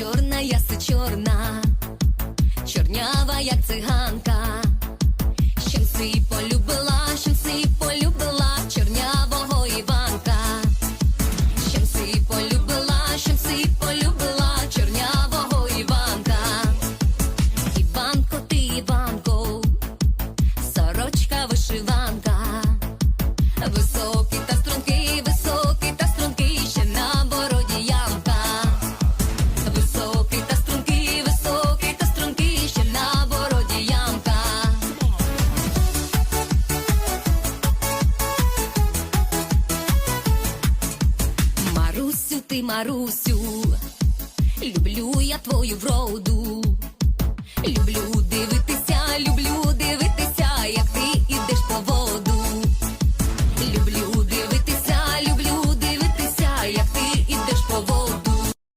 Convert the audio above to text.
чорна, яси чорна, чорнява, як циганка. Щем си полюбила, щем си полюбила чорнявого Іванка. Щем си полюбила, щем си полюбила чорнявого Іванка. Іванко, ти Іванко, сорочка вишиванка. Високий Марусю, ти Марусю, люблю я твою вроду. Люблю